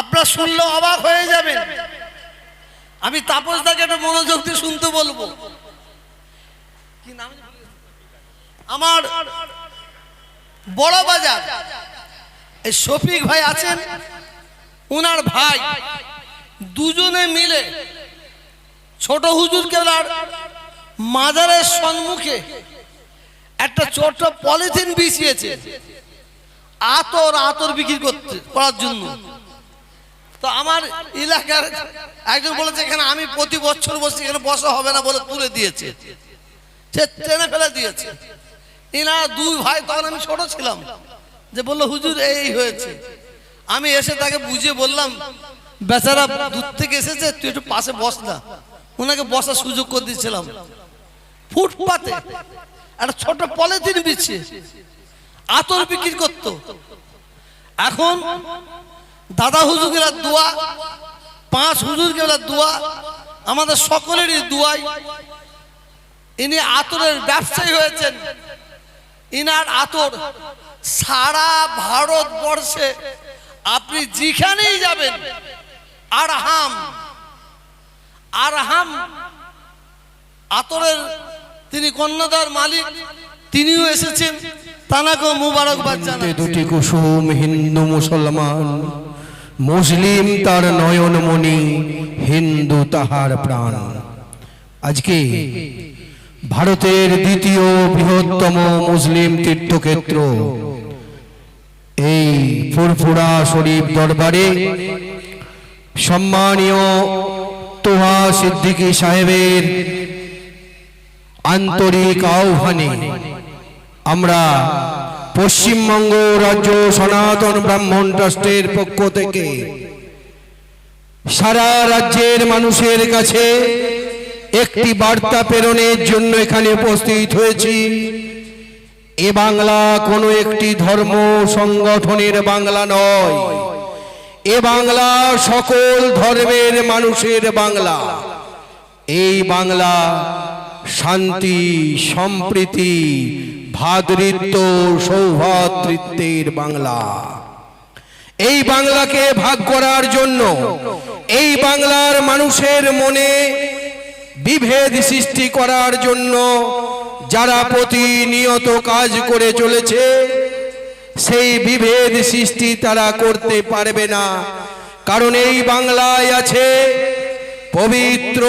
আপনার শুনলে অবাক হয়ে যাবেন। আমি তাপসদাকে একটা মনোযোগ দিয়ে শুনতে বলব। আমার বড় বাজার। এই শফিক ভাই আছেন, উনার ভাই। দুজনে মিলে ছোট হুজুর কেবলার মাজারের সম্মুখে একটা ছোট পলিথিন বিছিয়েছে। আতর আতর বিক্রি করতে করার জন্য। তো আমার এলাকার একজন বলেছে, এখানে আমি প্রতি বছর বসছি এখানে বসা হবে না বলে তুলে দিয়েছে। সে টেনে ফেলে দিয়েছে। ইনা দুই ভাই তখন আমি ছোট ছিলাম, যে বলল, হুজুর, এই হয়েছে। আমি এসে তাকে বুঝিয়ে বললাম, বেচারা দূর থেকে এসেছে, তুই একটু পাশে বস না। ওনাকে বসার সুযোগ করে দিয়েছিলাম। ফুটপাতে একটা ছোট পলিথিন বিচ্ছে আতর বিক্রি করতো। এখন দাদা হুজুরের দোয়া, পাঁচ হুজুরকে দোয়া, আমাদের সকলেরই দোয়াই। ইনি আতরের ব্যবসায়ী হয়েছেন। ইনার আতর সারা ভারতবর্ষে আপনি যেখানেই যাবেন, আরহাম আরহাম, আতরের তিনি কন্যাদার মালিক, তিনিও এসেছেন। তানাকেও মুবারকবাদ জানাই দুটি কুসুম হিন্দু মুসলমান। মুসলিম তার নয়নমণি হিন্দু তাহার প্রাণ। আজকে ভারতের দ্বিতীয় বৃহত্তম মুসলিম তীর্থক্ষেত্র, এই ফুরফুরা শরীফ দরবারে সম্মানীয় তোহা সিদ্দিকী সাহেবের আন্তরিক আহ্বানে আমরা পশ্চিমবঙ্গ রাজ্য সনাতন ব্রাহ্মণ ট্রাস্টের পক্ষ থেকে সারা রাজ্যের মানুষের কাছে একটি বার্তা প্রেরণের জন্য এখানে উপস্থিত হয়েছি। এ বাংলা কোনো একটি ধর্ম সংগঠনের বাংলা নয়। এ বাংলা সকল ধর্মের মানুষের বাংলা। এই বাংলা শান্তি, সম্প্রীতি, ভাতৃত্ব, সৌভাতৃত্বের বাংলা। এই বাংলাকে ভাগ করার জন্য, এই বাংলার মানুষের মনে বিভেদ সৃষ্টি করার জন্য যারা প্রতিনিয়ত কাজ করে চলেছে, সেই বিভেদ সৃষ্টি তারা করতে পারবে না। কারণ এই বাংলায় আছে পবিত্র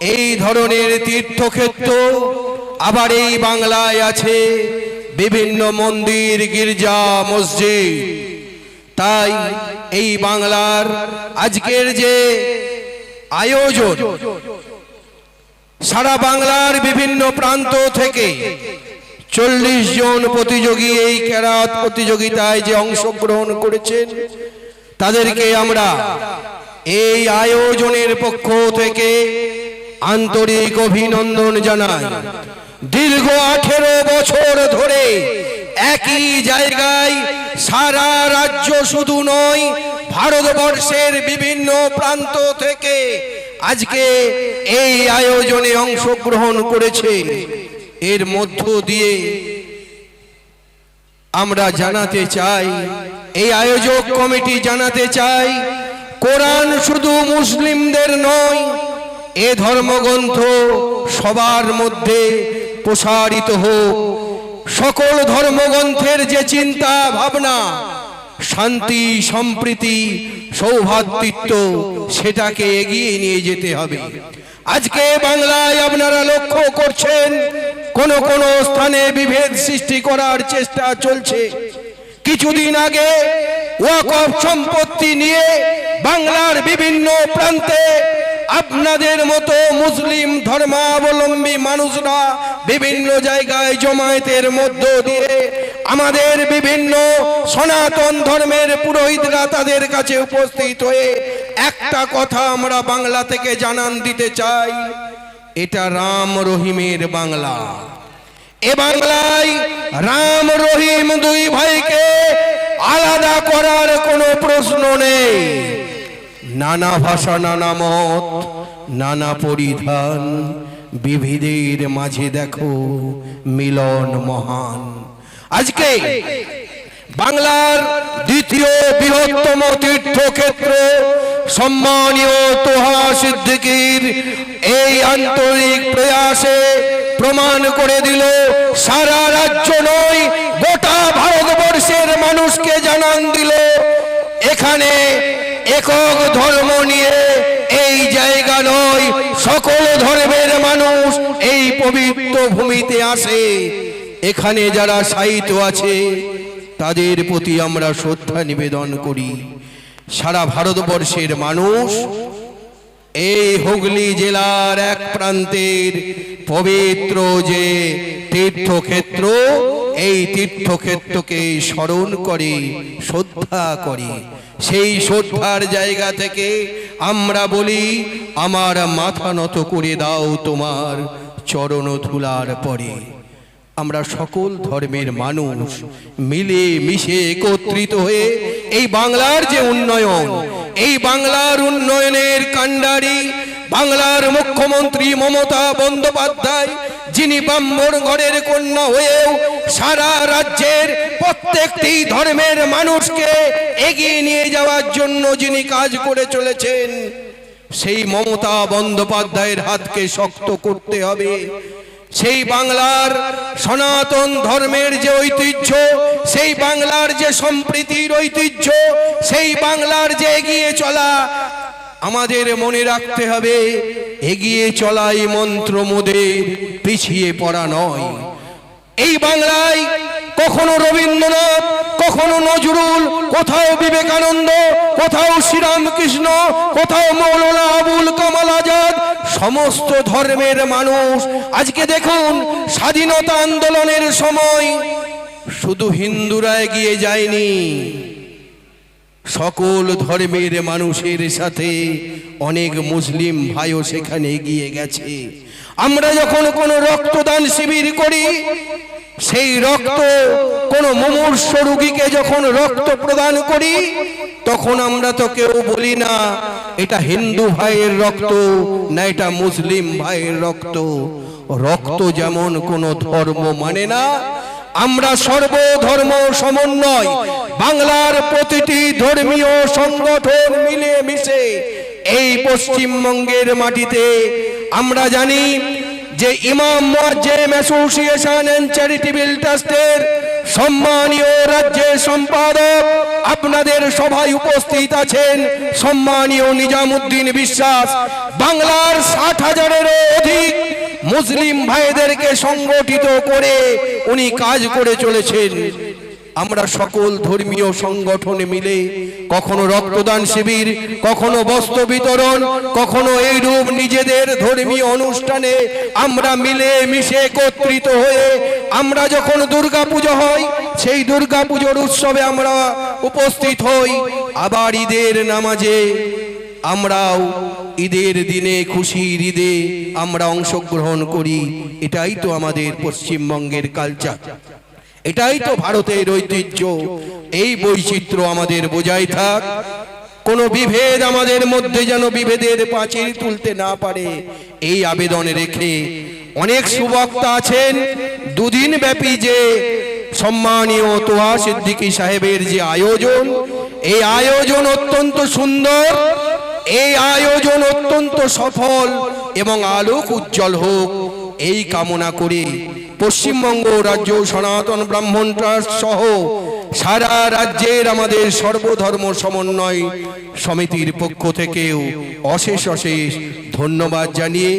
এই ধরনের তীর্থক্ষেত্র আবার এই বাংলায় আছে। বিভিন্ন মন্দির, গির্জা, মসজিদ। তাই এই বাংলার আজকের যে আয়োজন, সারা বাংলার বিভিন্ন প্রান্ত থেকে চল্লিশ জন প্রতিযোগী এই ক্যারাত প্রতিযোগিতায় যে অংশগ্রহণ করেছেন, তাদেরকে আমরা এই আয়োজনের পক্ষ থেকে আন্তরিক অভিনন্দন জানাই। দীর্ঘ আঠেরো বছর ধরে একই জায়গায় সারা রাজ্য শুধু নয়, ভারতবর্ষের বিভিন্ন প্রান্ত থেকে আজকে এই আয়োজনে অংশগ্রহণ করেছে। এর মধ্য দিয়ে আমরা জানাতে চাই, এই আয়োজক কমিটি জানাতে চাই, কোরআন শুধু মুসলিমদের নয় এ ধর্মগ্রন্থ সবার মধ্যে প্রসারিত হোক। সকল ধর্মগ্রন্থের যে চিন্তা, ভাবনা, শান্তি, সম্প্রীতি, সৌভাতৃত্ব, সেটাকে এগিয়ে নিয়ে যেতে হবে। আজকে বাংলায় আপনারা লক্ষ্য করছেন, কোন কোন স্থানে বিভেদ সৃষ্টি করার চেষ্টা চলছে। কিছুদিন আগে ওয়াকফ সম্পত্তি নিয়ে বাংলার বিভিন্ন প্রান্তে আপনাদের মতো মুসলিম ধর্মাবলম্বী মানুষরা বিভিন্ন জায়গায় জমায়েতের মধ্য দিয়ে আমাদের বিভিন্ন সনাতন ধর্মের পুরোহিতরা তাদের কাছে উপস্থিত হয়ে একটা কথা আমরা বাংলা থেকে জানান দিতে চাই। এটা রাম রহিমের বাংলা। এ বাংলায় রাম রহিম দুই ভাইকে আলাদা করার কোনো প্রশ্ন নেই। নানা ভাষা, নানা মত, নানা পরিধান, বিবিধের মাঝে দেখো মিলন মহান। আজকে বাংলার দ্বিতীয় বৃহত্তম তীর্থক্ষেত্র সম্মানীয় তোহা সিদ্দিকীর এই আন্তরিক প্রয়াসে প্রমাণ করে দিল, সারা রাজ্য নয়, গোটা ভারতবর্ষের মানুষকে জানান দিল, এখানে একক ধর্ম নিয়ে এই জায়গা নয়। সকল ধর্মের মানুষ এই পবিত্র ভূমিতে আসে। এখানে যারা সাহিত্য আছে, তাদের প্রতি আমরা শ্রদ্ধা নিবেদন করি। সারা ভারতবর্ষের মানুষ এই হুগলি জেলার এক প্রান্তের পবিত্র যে তীর্থক্ষেত্র এই তীর্থক্ষেত্রকে স্মরণ করে, শ্রদ্ধা করে। সেই শ্রদ্ধার জায়গা থেকে আমরা বলি, আমার মাথা নত করে দাও তোমার চরণ ধুলার পরে। আমরা সকল ধর্মের মানুষ মিলে মিশে একত্রিত হয়ে এই বাংলার যে উন্নয়ন, এই বাংলার উন্নয়নের কাণ্ডারি, বাংলার মুখ্যমন্ত্রী মমতা বন্দ্যোপাধ্যায় যিনি ব্রাহ্মণ ঘরের কন্যা হয়েও সারা রাজ্যের প্রত্যেকটি ধর্মের মানুষকে এগিয়ে নিয়ে যাওয়ার জন্য যিনি কাজ করে চলেছেন, সেই মমতা বন্দ্যোপাধ্যায়ের হাতকে শক্ত করতে হবে। সেই বাংলার সনাতন ধর্মের যে ঐতিহ্য, সেই বাংলার যে সম্প্রীতির ঐতিহ্য, সেই বাংলার যে এগিয়ে চলা আমাদের মনে রাখতে হবে, এগিয়ে চলাই মন্ত্র মোদের পিছিয়ে পড়া নয়। এই বাংলায় কখনো রবীন্দ্রনাথ, কখনো নজরুল, কোথাও বিবেকানন্দ, কোথাও শ্রীরামকৃষ্ণ, কোথাও মৌলানা আবুল কামাল আজাদ, সমস্ত ধর্মের মানুষ। আজকে দেখুন, স্বাধীনতা আন্দোলনের সময় শুধু হিন্দুরা এগিয়ে যায়নি। সকল ধর্মের মানুষের সাথে অনেক মুসলিম ভাইও সেখানে এগিয়ে গেছে। আমরা যখন কোনো রক্তদান শিবির করি, সেই রক্ত কোনো মুমূর্ষ রোগীকে যখন রক্ত প্রদান করি, তখন আমরা তো কেউ বলি না, এটা হিন্দু ভাইয়ের রক্ত না এটা মুসলিম ভাইয়ের রক্ত। রক্ত যেমন কোনো ধর্ম মানে না আমরা সর্বধর্ম সমন্বয়, বাংলার প্রতিটি ধর্মীয় সংগঠন মিলে মিশে এই পশ্চিমবঙ্গের মাটিতে আমরা জানি যে ইমাম মুয়াজ্জেম অ্যাসোসিয়েশন এন্ড চ্যারিটেবল ট্রাস্টের সম্মানীয় রাজ্যের সম্পাদক আপনাদের সভায় উপস্থিত আছেন সম্মানীয় নিজামুদ্দিন বিশ্বাস। বাংলার ষাট হাজারেরও অধিক মুসলিম ভাইদেরকে সংগঠিত করে উনি কাজ করে চলেছেন। আমরা সকল ধর্মীয় সংগঠনে মিলে কখনো রক্তদান শিবির, কখনো বস্ত্র বিতরণ, কখনো এইরূপ নিজেদের ধর্মীয় অনুষ্ঠানে আমরা মিলে মিশে একত্রিত হয়ে আমরা যখন দুর্গা পুজো হয়, সেই দুর্গা পুজোর উৎসবে আমরা উপস্থিত হই। আবার ঈদের নামাজে আমরাও ঈদের দিনে খুশির ঈদে আমরা অংশগ্রহণ করি। এটাই তো আমাদের পশ্চিমবঙ্গের কালচার এটাই তো ভারতের ঐতিহ্য। এই বৈচিত্র্য আমাদের বোঝাই থাক। কোনো বিভেদ আমাদের মধ্যে যেন বিভেদের পাঁচিল তুলতে না পারে। এই আবেদনে রেখে অনেক সুবক্তা আছেন। দুদিন ব্যাপী যে সম্মানীয় তোহা সিদ্দিকী সাহেবের যে আয়োজন, এই আয়োজন অত্যন্ত সুন্দর। এই আয়োজন অত্যন্ত সফল এবং আলোক উজ্জ্বল হোক। এই কামনা করে পশ্চিমবঙ্গ রাজ্য সনাতন ব্রাহ্মণ ট্রাস্ট সহ সারা রাজ্যের আমাদের সর্বধর্ম সমন্বয় সমিতির পক্ষ থেকেও অশেষ অশেষ ধন্যবাদ জানিয়ে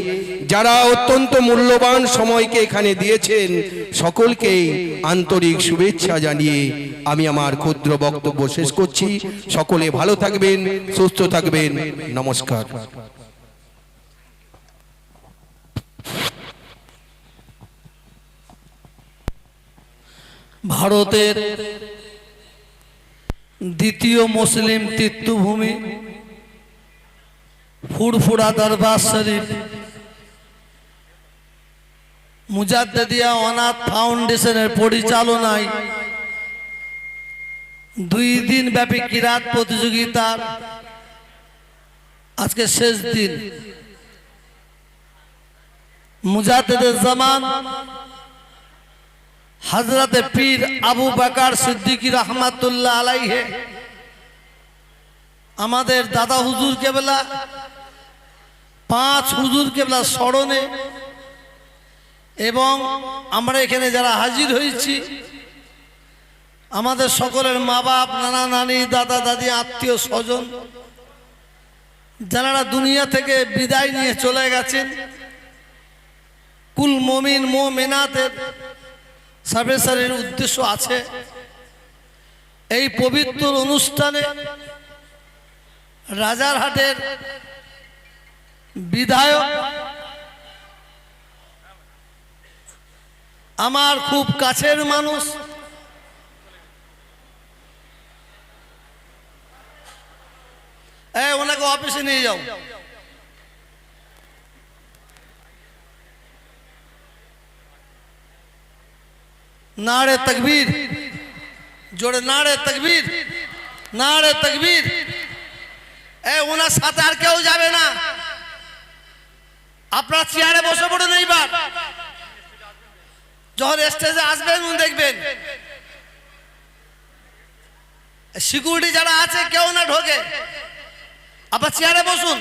যারা অত্যন্ত মূল্যবান সময়কে এখানে দিয়েছেন, সকলকেই আন্তরিক শুভেচ্ছা জানিয়ে আমি আমার ক্ষুদ্র বক্তব্য শেষ করছি। সকলে ভালো থাকবেন, সুস্থ থাকবেন। নমস্কার। ভারতের দ্বিতীয় মুসলিম তীর্থভূমি, ফুরফুরা দরবার শরীফ মুজাদ্দিয়া অনাথ ফাউন্ডেশনের পরিচালনায় দুই দিন ব্যাপী কিরাত প্রতিযোগিতার আজকে শেষ দিন। মুজাদ্দের জামান হজরতে পীর আবু বাকার সিদ্দিকী রহমাতুল্লাহ আলাইহে, আমাদের দাদা হুজুর কেবলা, পাঁচ হুজুর কেবলা স্মরণে, এবং আমরা এখানে যারা হাজির হয়েছি, আমাদের সকলের মা বাপ নানা নানি, দাদা দাদি, আত্মীয় স্বজন, যারা দুনিয়া থেকে বিদায় নিয়ে চলে গেছেন, কুল মমিন মো মেনাতের সার্ভেসারের উদ্দেশ্য আছে এই পবিত্র অনুষ্ঠানে রাজারহাটের বিধায়ক আমার খুব কাছের মানুষ ওনাকে অফিসে নিয়ে যাও। নাড়ে তকবীর জোরে নাড়ে তকবীর নাড়ে তকবীর এ ওনার সাথে আর কেউ যাবে না আপনার চেয়ারে বসে পড়ুন এইবার যখন স্টেজে আসবেন উনি দেখবেন সিকিউরিটি যারা আছে কেউ না ঢোকে আপনার চেয়ারে বসুন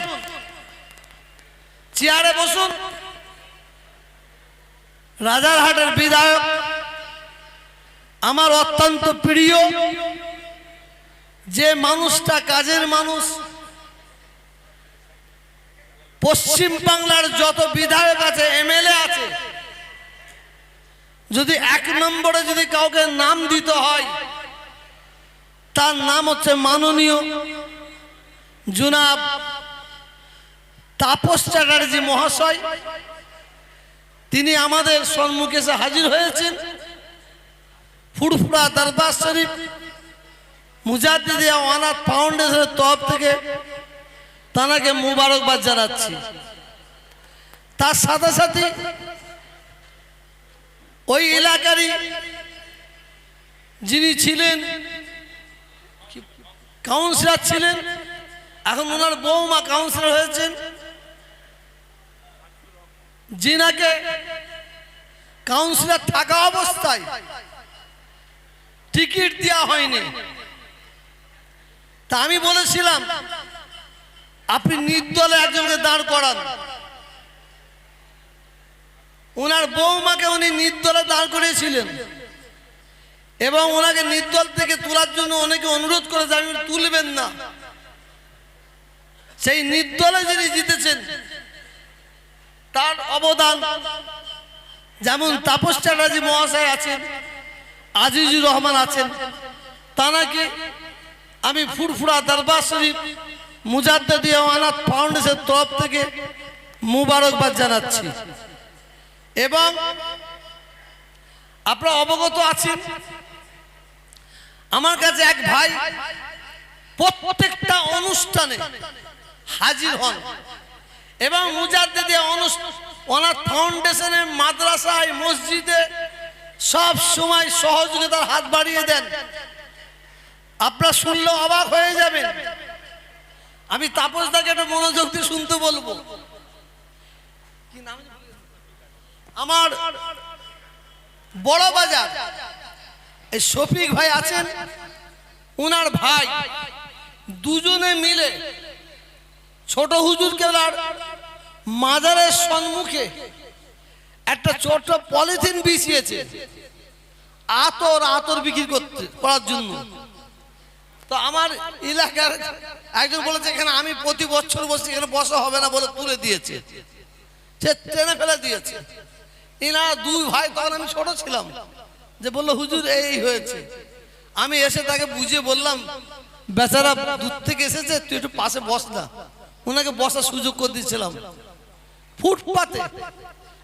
চেয়ারে বসুন রাজারহাটের বিধায়ক আমার অত্যন্ত প্রিয় যে মানুষটা কাজের মানুষ, পশ্চিম বাংলার যত বিধায়ক আছে, এমএলএ আছে, যদি এক নম্বরে যদি কাউকে নাম দিতে হয়, তার নাম হচ্ছে মাননীয় জুনাব তাপস চ্যাটার্জি মহাশয়। তিনি আমাদের সম্মুখে হাজির হয়েছেন। ফুরফুরা দরবার শরীফ। মুজাদ্দিদিয়া অনাথ ফাউন্ডেশনের তরফ থেকে তানাকে মুবারকবাদ জানাচ্ছি। তার সাথে সাথে ওই এলাকারই যিনি ছিলেন, কাউন্সিলর ছিলেন, এখন ওনার বৌমা কাউন্সিলর হয়েছেন। যিনাকে কাউন্সিলর থাকা অবস্থায় টিকিট দেওয়া হয়নি। তা আমি বলেছিলাম, আপনি নির্দলে একজনকে দাঁড় করান। ওনার বৌমাকে উনি নির্দলে দাঁড় করিয়েছিলেন। এবং ওনাকে নির্দল থেকে তোলার জন্য অনেকে অনুরোধ করে আপনি তুলবেন না। সেই নির্দলে যিনি জিতেছেন, তার অবদান, যেমন তাপস চ্যাটার্জি মহাশয় আছেন আজিজুর রহমান আছেন। তানাকে আমি ফুরফুরা দরবার শরীফ মুজাদ্দিয়া অনাথ ফাউন্ডেশনের তরফ থেকে মুবারকবাদ জানাচ্ছি। এবং আপনারা অবগত আছেন, আমার কাছে এক ভাই প্রত্যেকটা অনুষ্ঠানে হাজির হন এবং অনুষ্ঠান অনাথ ফাউন্ডেশনের মাদ্রাসায়, মসজিদে সব সময় সহযোগিতার হাত বাড়িয়ে দেন। আপনারা শুনলে অবাক হয়ে যাবেন। আমি তাপসদাকে একটা মনোযোগ দিয়ে শুনতে বলব। আমার বড় বাজার। এই শফিক ভাই আছেন, উনার ভাই। দুজনে মিলে ছোট হুজুর কেলার মাজারের সম্মুখে একটা ছোট পলিথিন বিছিয়েছে। আতর আতর বিক্রি করতে করার জন্য। তো আমার এলাকার একজন বলেছে এখানে আমি প্রতি বছর বসছি এখানে বসা হবে না বলে তুলে দিয়েছে। সে ট্রেনে ফেলে দিয়েছে। এনারা দুই ভাই তখন আমি ছোট ছিলাম যে বলল হুজুর এই হয়েছে। আমি এসে তাকে বুঝিয়ে বললাম বেচারা দূর থেকে এসেছে তুই একটু পাশে বস না। ওনাকে বসার সুযোগ করে দিয়েছিলাম। ফুটপাতে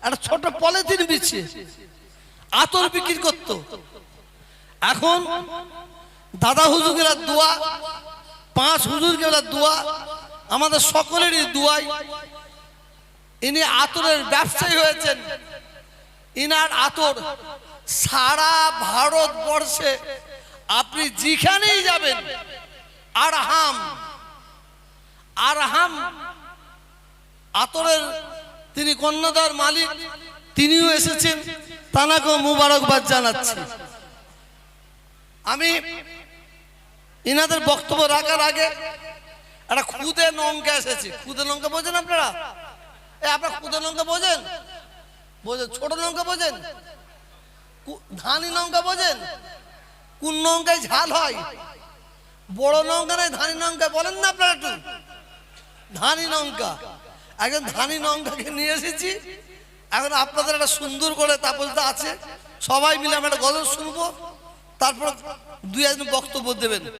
একটা ছোট পলিথিন বিছিয়ে আতর বিক্রি করতো। এখন দাদা হুজুরের দোয়া, পাঁচ হুজুরকে দোয়া, আমাদের সকলেরই দোয়াই। ইনি আতরের ব্যবসায়ী হয়েছেন। ইনার আতর সারা ভারতবর্ষে আপনি যেখানেই যাবেন, আরহাম আরহাম আতরের তিনি কন্যাদার মালিক, তিনিও এসেছেন। তানাকেও মুবারকবাদ জানাচ্ছি। আমি ইনাদের বক্তব্য রাখার আগে একটা খুদে নৌকা এসেছে। খুদে নৌকা বোঝেন আপনারা? এ, আপনারা খুদে নৌকা বোঝেন? বোঝেন, ছোট নৌকা বোঝেন? ধানি নৌকা বোঝেন? কোন নৌকায় ঝাল হয়? বড় নৌকা নয়, ধানি নৌকা বলেন না আপনারা একটু। ধানি নৌকা। একজন ধানি নৌকাকে নিয়ে এসেছি। এখন আপনাদের একটা সুন্দর করে তাপসদা আছে। সবাই মিলে আমরা একটা গজল শুনব। তারপর দুই একজন বক্তব্য দেবেন।